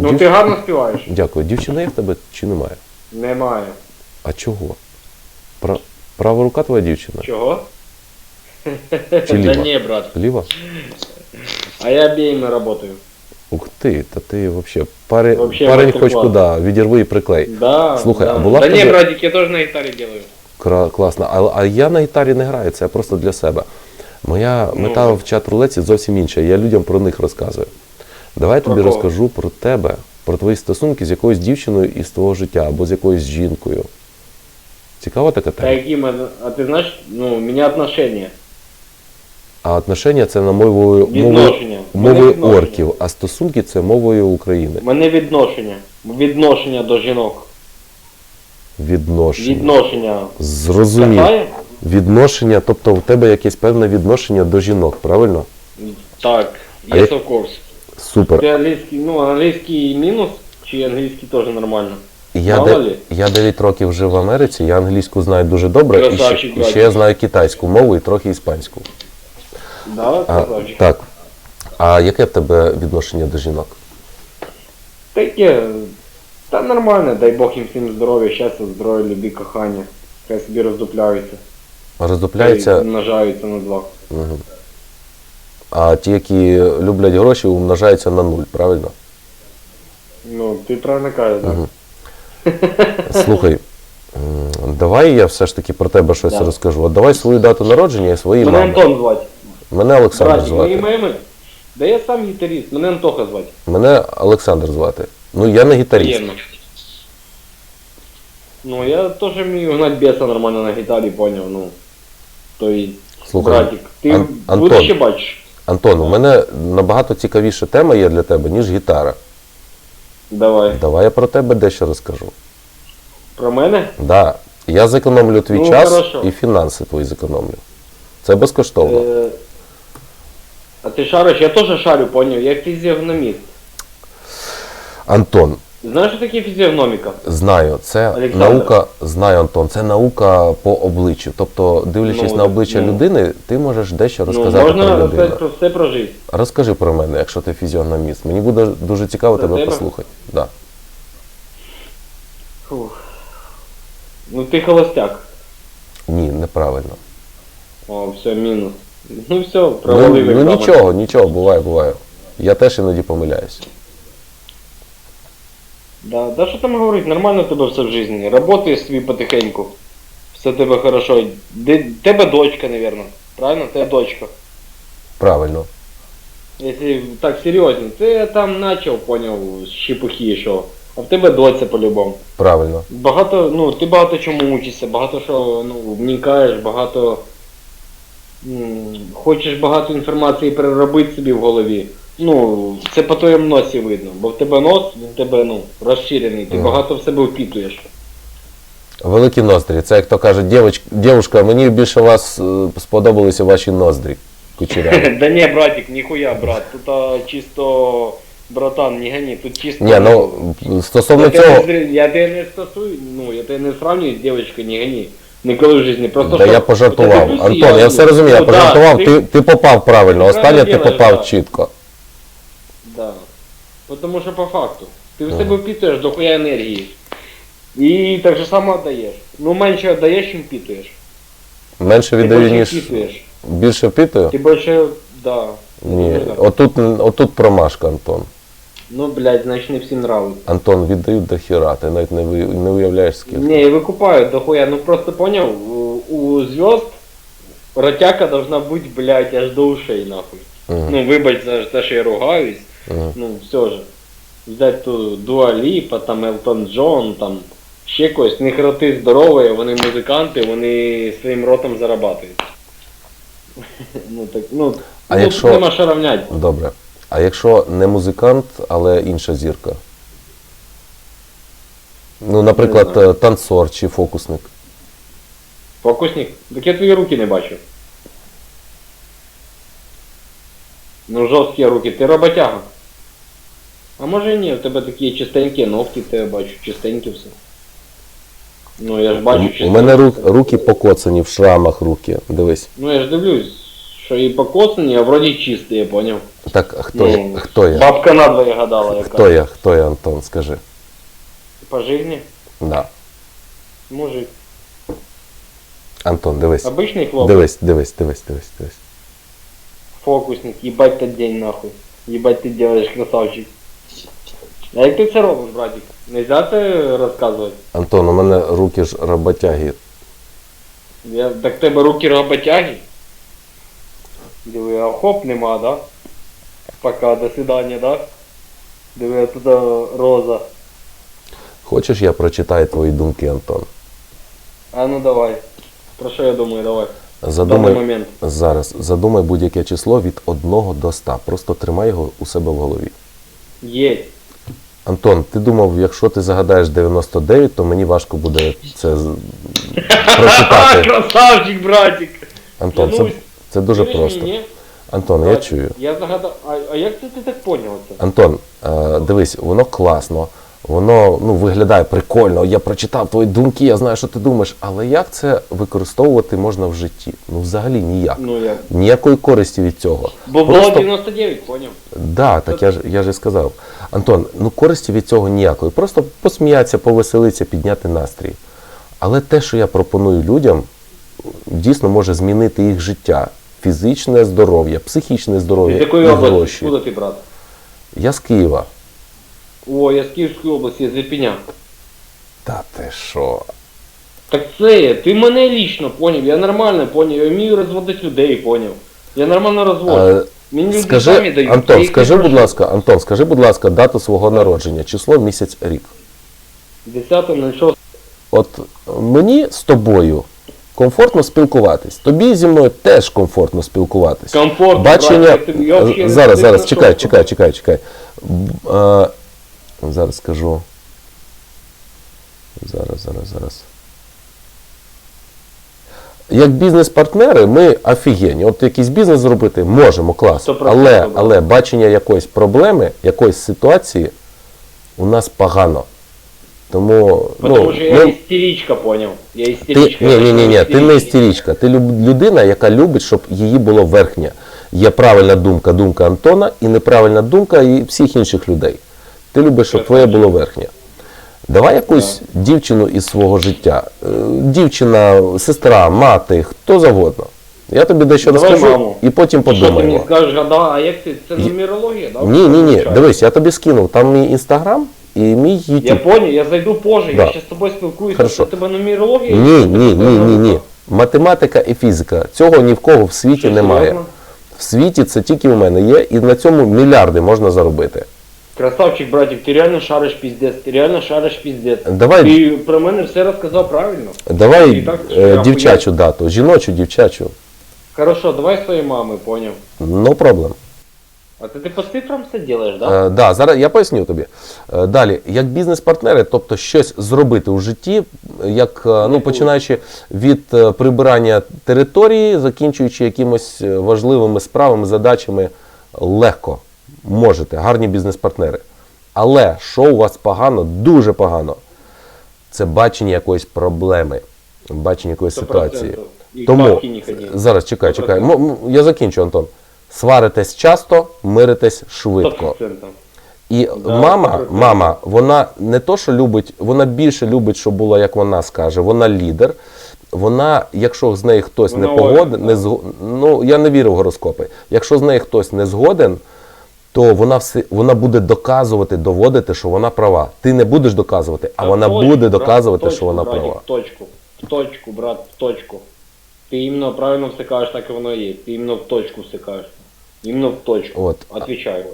Ну ти гарно співаєш. Дякую. Дівчина є в тебе чи немає? Немає. А чого? Пра... Права рука твоя дівчина? Чого? Чи Да ліва? ні, брат. Ліва? А я обеими работаю. Ух ти, та ти взагалі пари... Вообще парень хоч мастер-клас. куди, відірви і приклей. Да. Слухай, да. а була в Да не, тебе- братик, я тоже на гитаре делаю. Кра- Класно. А, а я на гітарі не граю, це просто для себе. Моя Ну. мета в чат рулеці зовсім інша. Я людям про них розказую. Давай я тобі розкажу про тебе, про твої стосунки з якоюсь дівчиною із твого життя або з якоюсь жінкою. Цікава така тема? какие мы- А ты знаешь, ну, у меня отношения. А отношення це на мовою, Відношення. Мовою відношення. орків, а стосунки це мовою України. У мене відношення. Відношення до жінок. Відношення. Відношення. Зрозумів. Катає? Відношення, тобто у тебе якесь певне відношення до жінок, правильно? Так, yes як- of course. Супер. Ти англійський, ну, англійський мінус, чи англійський теж нормально? Я, Мало де, лі? я 9 років жив в Америці, я англійську знаю дуже добре, і ще, Красавчик, і ще братик. я знаю китайську мову і трохи іспанську. Да, А, красавчик. так. А яке в тебе відношення до жінок? Таке, та нормально, дай Бог їм всім здоров'я, щастя, здоров'я, любі, кохання. Хай собі роздупляються. Роздупляються, Хай Множаються на два. Мгм. А ті, які люблять гроші, умножаються на нуль, правильно? Ну, ти правильно кажеш, так. Мгм. Слухай, м, давай я все ж таки про тебе щось Да. розкажу. От давай свою дату народження і свої Мене мами. Антон звати. Мене Олександр Братик, мої звати. меми. Да я сам гітаріст, мене Антоха звати. Мене Олександр звати. Ну я не гітаріст. Приємно. Ну, я теж вмію гнати біса нормально на гітарі, поняв, ну. То Слухай, братик, ти Ан- Антон. будущее бачиш? Антон, у мене набагато цікавіша тема є для тебе, ніж гітара. Давай. Давай я про тебе дещо розкажу. Про мене? Да. Я зекономлю твій Ну, час хорошо. і фінанси твої зекономлю. Це безкоштовно. Е, а ти шариш? Я теж шарю, поняв, я фізіогноміст. Антон, Знаєш, що таке фізіогноміка? знаю, це Олександр. наука, знаю, Антон, це наука по обличчю. Тобто, дивлячись Ну, на обличчя ну. людини, ти можеш дещо Ну, розказати можна про розказати про все про життя. Розкажи про мене, якщо ти фізіогноміст. Мені буде дуже цікаво Про тебе тебе? послухати. Да. Фух. Ну ти холостяк. Ні, неправильно. О, все, мінус. Ну все, Ну, провалив ну екзамен. нічого, нічого, буває, буває. Я теж іноді помиляюсь. Да, да що там говорить, нормально в тебе все в житті. Работаєш собі потихеньку. Все тебе хорошо. Де, тебе дочка, наверное. Правильно? Тебе дочка. Правильно. Якщо так серйозно, це я там начав, поняв, з щепухи що. А в тебе доця по-любому. Правильно. Багато, ну, ти багато чому учишся, багато що ну, вникаєш, багато. м, Хочеш багато інформації переробити собі в голові. Ну, це по твоєму носі видно, бо в тебе нос, він в тебе ну, розширений, ти Мгм. багато в себе впітуєш. Великі ноздрі. Це як то кажуть, «Дівоч- дівушка, мені більше вас е, сподобалися ваші ноздрі. Кучеряві. Да не, братик, ніхуя, брат. Тут а, чисто, братан, не гони, тут чисто. Ні, ну стосовно я, тебе цього, не, зрі- я тебе не стосую, ну, я тебе не сравнюю з дівчинкою, не гони. Ніколи в житті. Просто да що я пожартував. тебе плюси, Антон, я все розумію, я ну, да, пожартував, ти- ти, ти попав правильно. ти Останнє ти попав да. чітко. Да. Потому що по факту. Ти в себе впитуєш до хуя енергії. І так же само віддаєш. Ну менше віддаєш, чим впитуєш. Менше віддаю, ніж впитуєш. більше впитую? Ти більше, да. Ні. Дуже. Отут, отут промашка, Антон. Ну, блядь, значить не всім нравиться. Антон, віддають до хіра, ти навіть не, ви- не уявляєш скільки. Не, викупают дохуя. Ну просто понял, у, у звезд ротяка должна быть, блядь, аж до ушей, нахуй. Мгм. Ну, вибач за те, що я ругаюсь. Ну, все же. Взять ту Дуа Ліпа, там Елтон Джон, там ще когось. Них роти здорові, вони музиканти, вони своїм ротом зарабатують. Ну так, ну, А ну, якщо- нема що равнять. Добре. А якщо не музикант, але інша зірка? Ну, наприклад, танцор чи фокусник. Фокусник, так я твої руки не бачу. Ну, жорсткі руки, ти роботяга. А може і ні, в тебе такі чистенькі ногті, тебе бачу, чистенькі все. Ну я ж бачу У- У мене рук, руки покоцані в шрамах руки. Дивись. Ну я ж дивлюсь, Що і покоцані, а вроді чисті, я поняв. Так хто, Ну, я? хто я? Бабка надвоє гадала, яка. Хто я? Хто я, Антон, скажи. По житті? Да. Мужик. Антон, дивись. Обичний хлопець. Дивись, дивись, дивись, дивись, дивись. Фокусник, їбать тот день нахуй. Їбать ти делаєш, красавчик. А як ти це робиш, братик? Нельзя це розказувати? Антон, у мене руки ж роботяги. Я, так в тебе руки роботяги? Диви, а хоп нема, да? Пока, до свидання, да? Диви, а туди роза. Хочеш, я прочитаю твої думки, Антон? А ну давай. Про що я думаю, давай. Задумай момент. зараз, задумай будь-яке число від 1 до 100. Просто тримай його у себе в голові. Є. Антон, ти думав, якщо ти загадаєш 99, то мені важко буде це з- прочитати. Красавчик, братик! Антон, це, Клянусь. це дуже Чуєш просто. мене? Антон, я чую. Я загадав. А, а як це ти так поняв це? Антон, е, дивись, воно класно, воно ну, виглядає прикольно. Я прочитав твої думки, я знаю, що ти думаєш, але як це використовувати можна в житті? Ну, взагалі ніяк. Ну як? Ніякої користі від цього. Бо було 99, поняв? Да, так я ж я ж і сказав. Антон, ну користі від цього ніякої. Просто посміятися, повеселитися, підняти настрій. Але те, що я пропоную людям, дійсно може змінити їх життя. Фізичне здоров'я, психічне З здоров'я якої і області? Куди ти, брат? Я з Києва. О, я з Київської області, я з Ірпеня. Та ти що? Так це ти мене лічно поняв, я нормально поняв, я вмію розводити людей, поняв. Я нормально розводжу. Е, Мені люди самі Скажи, дають. я Антон, їх скажи, не будь прошу. ласка, Антон, скажи, будь ласка, дату свого народження, число, місяць, рік. 10.06. От мені з тобою комфортно спілкуватись. Тобі зі мною теж комфортно спілкуватись. Комфортно, Бачення. я тобі- я взагалі зараз, зараз, чекай, чекай, чекай, чекай. Б- е, зараз скажу. Зараз, зараз, зараз. Як бізнес-партнери, ми офігенні. От якийсь бізнес зробити можемо, клас. Але, але бачення якоїсь проблеми, якоїсь ситуації у нас погано. Тому Потому ну, що я ми- істеричка, поняв. Я ти, істеричка. ні, ні, ні, ні, ти не істеричка. Ти людина, яка любить, щоб її було верхнє. Є правильна думка, думка Антона, і неправильна думка і всіх інших людей. Ти любиш, щоб твоє було верхнє. Давай якусь дівчину із свого життя. Е, Дівчина, сестра, мати, хто завгодно. Я тобі дещо Давай розкажу маму. і потім Що ти мені подумаємо. скажеш, а, да, а як ти? Це нумерологія, да? Ні, ні, ні. Дивись, я тобі скинув. Там мій інстаграм і мій Я ютуб. понял, я зайду позже, Да. я ще з тобою спілкуюся, Хорошо. це тебе нумерологія? Ні, ні, ні, ні, ні. Математика і фізика. Цього ні в кого в світі Що, немає. серйозно? В світі це тільки у мене є, і на цьому мільярди можна заробити. Красавчик, братик, ти реально шариш піздець, ти реально шариш піздець. Давай, Ти про мене все розказав правильно. давай І так, е, я дівчачу дату, жіночу, дівчачу. Хорошо, давай своєї мами, поняв. No problem. А це ти по цифрам все робиш, да? Е, да, зараз я поясню тобі. Е, далі, як бізнес-партнери, тобто щось зробити у житті, як е, ну, починаючи від е, прибирання території, закінчуючи якимось е, важливими справами, задачами, легко можете, гарні бізнес-партнери. Але що у вас погано, дуже погано, це бачення якоїсь проблеми, бачення якоїсь ситуації. І Тому зараз чекай, чекай. Я закінчу, Антон. Сваритесь часто, миритесь швидко. 100%. І Да, мама, мама, вона не то, що любить, вона більше любить, щоб було, як вона скаже. Вона лідер. Вона, якщо з нею хтось Вона не погоден, не да. зго... ну я не вірю в гороскопи. Якщо з нею хтось не згоден, то вона все вона буде доказувати, доводити, що вона права. Ти не будеш доказувати, а вона точку, буде брат, доказувати, точку, що вона братик, права. В точку, в точку, брат, в точку. Ти іменно правильно все кажеш, так і воно є. Ти іменно в точку все кажеш. Іменно в точку. От. Отвічаю.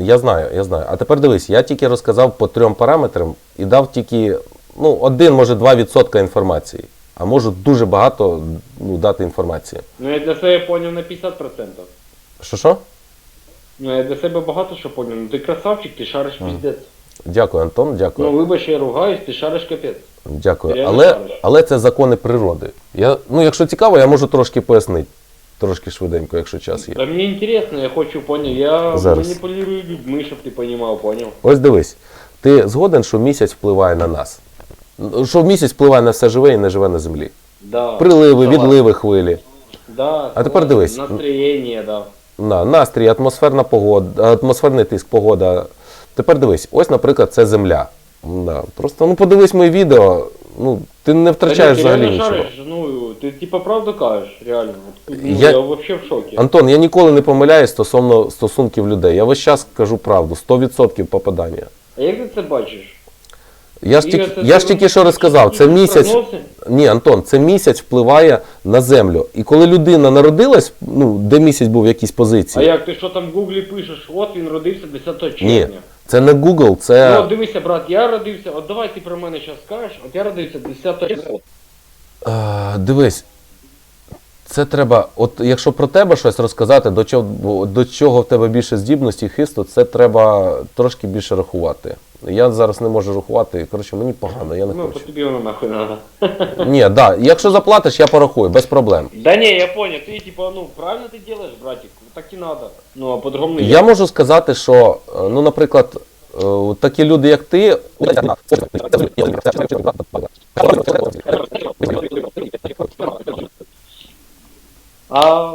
Я знаю, я знаю. А тепер дивись, я тільки розказав по трьом параметрам і дав тільки ну, один, може, 2% інформації. А можу дуже багато ну, дати інформації. Ну я для себе поняв на 50%. Що що? Ну я для себе багато що поняв. Ну ти красавчик, ти шариш піздець. Дякую, Антон, дякую. Ну вибач, я ругаюсь, ти шариш капець. Дякую. реально Але, але це закони природи. Я, ну, якщо цікаво, я можу трошки пояснити. Трошки швиденько, якщо час є. Та мені інтересно, я хочу, поняв. Я Зараз. маніпулюю людьми, щоб ти понімав, поняв. Ось дивись, ти згоден, що місяць впливає на нас. Що місяць впливає на все живе і не живе на землі. Да. Приливи, Согласен. відливи хвилі. Да, А тепер дивись. Настроєння, да. На, настрій, атмосферна погода, атмосферний тиск, погода. Тепер дивись, ось, наприклад, це земля. Да. Просто ну подивись моє відео, ну ти не втрачаєш Та ні, ти взагалі реально нічого. шариш, ну, ти типа правду кажеш, реально. Ну, Я- я... вообще в шокі. Антон, я ніколи не помиляюсь стосовно стосунків людей. Я весь час кажу правду, 100% попадання. А як ти це бачиш? Я ж тільки, це я ж тільки що розказав, це місяць. Ні, Антон, це місяць впливає на землю. І коли людина народилась, ну де місяць був в якійсь А як ти що там в гуглі пишеш? От він родився 10 червня. Ні, це не Google, Ну, це. от дивися, брат, я родився, от давай ти про мене зараз скажеш, от я родився 10 червня. Е, дивись. Це треба, от якщо про тебе щось розказати, до чого, до чого в тебе більше здібності і хисту, це треба трошки більше рахувати. Я зараз не можу рахувати, коротше, мені погано, я не Ну, хочу. тобі воно нахуй надо. Ні, да, якщо заплатиш, я порахую, без проблем. Да не, я понял, ты типа, ну, правильно ты делаешь, братик, так и надо. Ну, а по-другому не Я можу сказати, що, е, ну, наприклад, е, такі люди, як ти. А,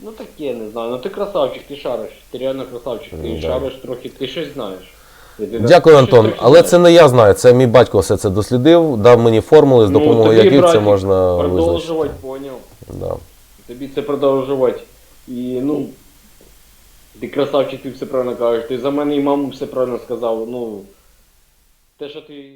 ну таке, не знаю, ну ти красавчик, ти шариш, ти реально красавчик, ти Да. шариш трохи, ти щось знаєш. Дякую, Антон. Але це не я знаю, це мій батько все це дослідив, дав мені формули, з Ну, допомогою тобі, яких це братик, можна Продовжувати, поняв. Да. Тобі це продовжувати. І, ну, ти красавчик, ти все правильно кажеш. Ти за мене і маму все правильно сказав. Ну, те, що ти